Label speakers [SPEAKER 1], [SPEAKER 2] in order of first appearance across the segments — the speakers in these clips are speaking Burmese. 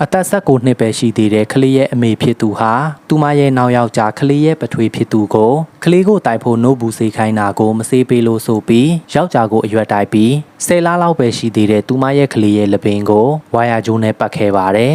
[SPEAKER 1] အသက်16နှစ်ပဲရှိသေးတဲ့ကလေးရဲ့အမေဖြစ်သူဟာသူမရဲ့နောက်ယောက်ျားကလေးရဲ့ပထွေးဖြစ်သူကိုကလေးကိုတိုက်ဖို့နှုတ်ဘူးစေခိုင်းတာကိုမစေးပေးလို့ဆိုပြီးယောက်ျားကိုအရွက်တိုက်ပြီးဆယ်လလောက်ပဲရှိသေးတဲ့သူမရဲ့ကလေးရဲ့လက်ပင်ကိုဝါယာကြိုးနဲ့ပတ်ခဲ့ပါတယ်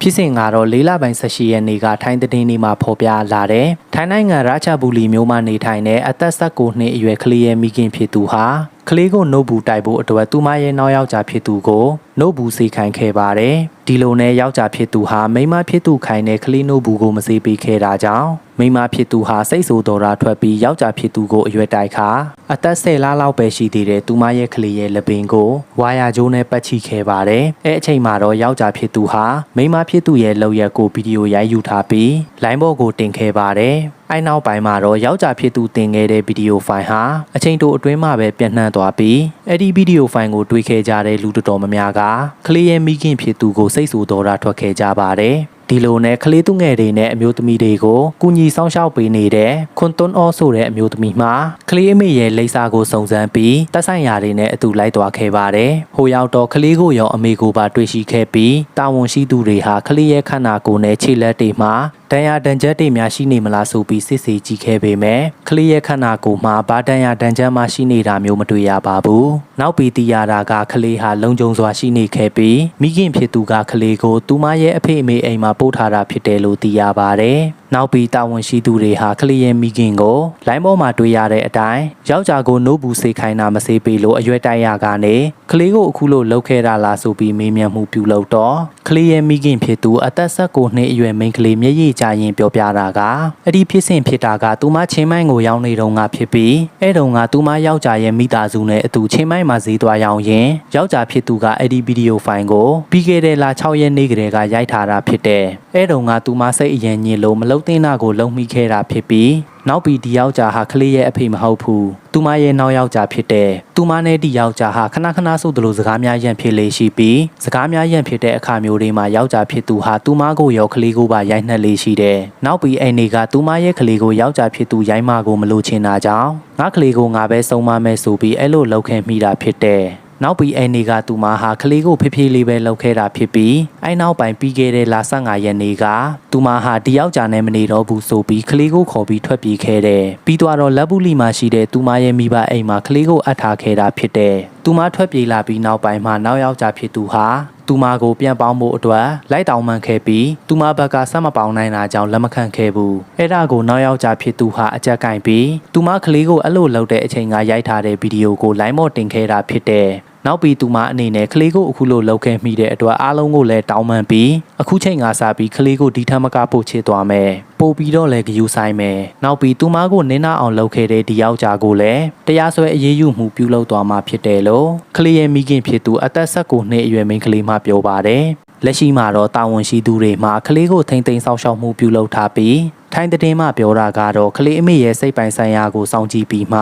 [SPEAKER 1] ဖြစ်စဉ်ကတော့လေးလပိုင်း18ရက်နေ့ကထိုင်းတည်နေမှာဖော်ပြလာတယ်။ထိုင်းနိုင်ငံရာချဘူလီမြို့မှာနေထိုင်တဲ့အသက်16နှစ်အရွယ်ကလေးရဲ့မိခင်ဖြစ်သူဟာ ကလေးကိုနှုတ်ဘူးတိုက်ဖို့အတွက်သူမရဲ့နောက်ယောက်ျားဖြစ်သူကိုနှုတ်ဘူးစေခိုင်းခဲ့ပါတယ်ဒီလိုနဲ့ယောက်ျားဖြစ်သူဟာမိန်းမဖြစ်သူခိုင်းတဲ့ကလေးနှုတ်ဘူးကိုမစေပေးခဲ့တာကြောင့်မိန်းမဖြစ်သူဟာစိတ်ဆိုးတော်တာထွက်ပြီးယောက်ျားဖြစ်သူကိုအရွက်တိုက်ခါအသက်10လလောက်ပဲရှိသေးတဲ့သူမရဲ့ကလေးရဲ့လက်ပင်ကိုဝါယာကြိုးနဲ့ပတ်ချိခဲ့ပါတယ်အဲအချိန်မှာတော့ယောက်ျားဖြစ်သူဟာမိန်းမဖြစ်သူရဲ့လောက်ရက်ကိုဗီဒီယိုရိုက်ယူထားပြီးလိုင်းဘော့ကိုတင်ခဲ့ပါတယ် အဲနောက်ပိုင်းမှာတော့ယောက်ျားဖြစ်သူတင်ခဲ့တဲ့ဗီဒီယိုဖိုင်ဟာအချိန်တိုအတွင်းမှာပဲပြန့်နှံ့သွားပြီးအဲ့ဒီဗီဒီယိုဖိုင်ကိုတွေ့ခဲ့ကြတဲ့လူတော်တော်များများကကလေးရဲ့မိခင်ဖြစ်သူကိုစိတ်ဆူတော်တာထွက်ခဲ့ကြပါတယ်ဒီလိုနဲ့ကလေးသူငယ်တွေနဲ့အမျိုးသမီးတွေကိုကုညီဆောင်ရှောက်ပေးနေတဲ့ခွန်တွန်းအောဆိုတဲ့အမျိုးသမီးမှာကလေးအမေရဲ့လိပ်စာကိုစုံစမ်းပြီးတက်ဆိုင်ရာတွေနဲ့အတူလိုက်သွားခဲ့ပါတယ်။ဟိုရောက်တော့ကလေးကိုရောအမေကိုပါတွေ့ရှိခဲ့ပြီးတာဝန်ရှိသူတွေဟာကလေးရဲ့ခန္ဓာကိုယ်နဲ့ခြေလက်တွေမှာ ဒဏ်ရာဒဏ်ချက်တွေများရှိနေမလားဆိုပြီးစစ်ဆေးကြည့်ခဲ့ပေမဲ့ကလေးရဲ့ခန္ဓာကိုယ်မှာဘာဒဏ်ရာဒဏ်ချက်မှရှိနေတာမျိုးမတွေ့ရပါဘူး။နောက်ပြီးသိရတာကကလေးဟာလုံခြုံစွာရှိနေခဲ့ပြီးမိခင်ဖြစ်သူကကလေးကိုသူမရဲ့အဖေအမေအိမ်မှာပို့ထားတာဖြစ်တယ်လို့သိရပါတယ်။ နောက်ပြီးတာဝန်ရှိသူတွေဟာကလေးရဲ့မိခင်ကိုလိုင်းပေါ်မှာတွေ့ရတဲ့အတိုင်းယောက်ျားကိုနိုးဘူးစေခိုင်းတာမစေပေးလို့အရွယ်တိုက်ရကနေကလေးကိုအခုလိုလှုပ်ခဲ့တာလားဆိုပြီးမေးမြန်းမှုပြုလုပ်တော့ကလေးရဲ့မိခင်ဖြစ်သူအသက်16နှစ်အရွယ်မိန်းကလေးမျက်ရည်ကျရင်ပြောပြတာကအဲ့ဒီဖြစ်စဉ်ဖြစ်တာကသူမချင်းမိုင်းကိုရောက်နေတော့ငါဖြစ်ပြီးအဲ့တုန်းကသူမယောက်ျားရဲ့မိသားစုနဲ့အတူချင်းမိုင်းမှာဈေးသွားရောက်ရင်ယောက်ျားဖြစ်သူကအဲ့ဒီဗီဒီယိုဖိုင်ကိုပြီးခဲ့တဲ့လ6ရက်နေ့ကတည်းကရိုက်ထားတာဖြစ်တယ်အဲ့တုန်းကသူမစိတ်အရင်ညစ်လို့မလုံသင့်တာကိုလုံမိခဲ့တာဖြစ်ပြီးနောက်ပြီးဒီယောက်ျားဟာကလေးရဲ့အဖေမဟုတ်ဘူးသူမရဲ့နောက်ယောက်ျားဖြစ်တယ်သူမနဲ့ဒီယောက်ျားဟာခဏခဏဆိုသလိုစကားများရန့်ဖြစ်လေရှိပြီးစကားများရန့်ဖြစ်တဲ့အခါမျိုးတွေမှာယောက်ျားဖြစ်သူဟာသူမကိုရောကလေးကိုပါရိုက်နှက်လေရှိတယ်နောက်ပြီးအိမ်တွေကသူမရဲ့ကလေးကိုယောက်ျားဖြစ်သူရိုက်မကိုမလို့ချင်တာကြောင့်ငါကလေးကိုငါပဲဆုံးမမယ်ဆိုပြီးအဲ့လိုလောက်ခဲ့မိတာဖြစ်တယ် နောက်ပြီးအိမ်နေကသူမဟာကလေးကိုဖေးဖေးလေးပဲလှုပ်ခဲ့တာဖြစ်ပြီးအဲနောက်ပိုင်းပြီးခဲ့တဲ့လ15ရက်နေ့ကသူမဟာတယောက်ကြာနဲ့မနေတော့ဘူးဆိုပြီးကလေးကိုခေါ်ပြီးထွက်ပြေးခဲ့တယ်ပြီးတော့လက်ဘူးလီမှာရှိတဲ့သူမရဲ့မိဘအိမ်မှာကလေးကိုအပ်ထားခဲ့တာဖြစ်တယ်သူမထွက်ပြေးလာပြီးနောက်ပိုင်းမှာနောက်ယောက်ျားဖြစ်သူဟာသူမကိုပြန်ပေါင်းဖို့အတွက်လိုက်တောင်းမှန်ခဲ့ပြီးသူမဘက်ကဆက်မပေါင်းနိုင်တာကြောင့်လက်မခံခဲ့ဘူးအဲ့ဒါကိုနောက်ယောက်ျားဖြစ်သူဟာအကြက်ကင်ပြီးသူမကလေးကိုအဲ့လိုလုပ်တဲ့အချိန်ကရိုက်ထားတဲ့ဗီဒီယိုကိုလိုင်းမော့တင်ခဲ့တာဖြစ်တယ် နောက်ပြီးသူမအနေနဲ့ကလေးကိုအခုလိုလှုပ်ခဲမိတဲ့အတွက်အားလုံးကိုလည်းတောင်းပန်ပြီးအခုချိန်ကစားပြီးကလေးကိုဒီထက်မကပို့ချစ်သွားမယ် ပို့ပြီးတော့လည်းဂယူဆိုင်မယ်နောက်ပြီးသူမကိုနင်းနာအောင်လှုပ်ခဲ့တဲ့ဒီယောက်ျားကိုလည်းတရားစွဲအရေးယူမှုပြုလုပ်သွားမှာဖြစ်တယ်လို့ကလေးရဲ့မိခင်ဖြစ်သူအသက်19နှစ်အရွယ်မိန်းကလေးမှပြောပါတယ်လက်ရှိမှာတော့တာဝန်ရှိသူတွေမှကလေးကိုထိမ့်သိမ်းဆောက်ရှောက်မှုပြုလုပ်ထားပြီးထိုင်းတဲ့င်းမှပြောတာကတော့ကလေးအမေရဲ့စိတ်ပိုင်ဆိုင်ရာကိုစောင့်ကြည့်ပြီးမှ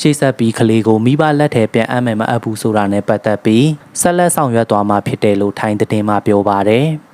[SPEAKER 1] ရှေ့ဆက်ပြီးကလေးကိုမိဘလက်ထဲပြန်အပ်မယ်မအပ်ဘူးဆိုတာနဲ့ပတ်သက်ပြီးဆက်လက်ဆောင်ရွက်သွားမှာဖြစ်တယ်လို့ထိုင်းတဲ့င်းမှပြောပါတယ်။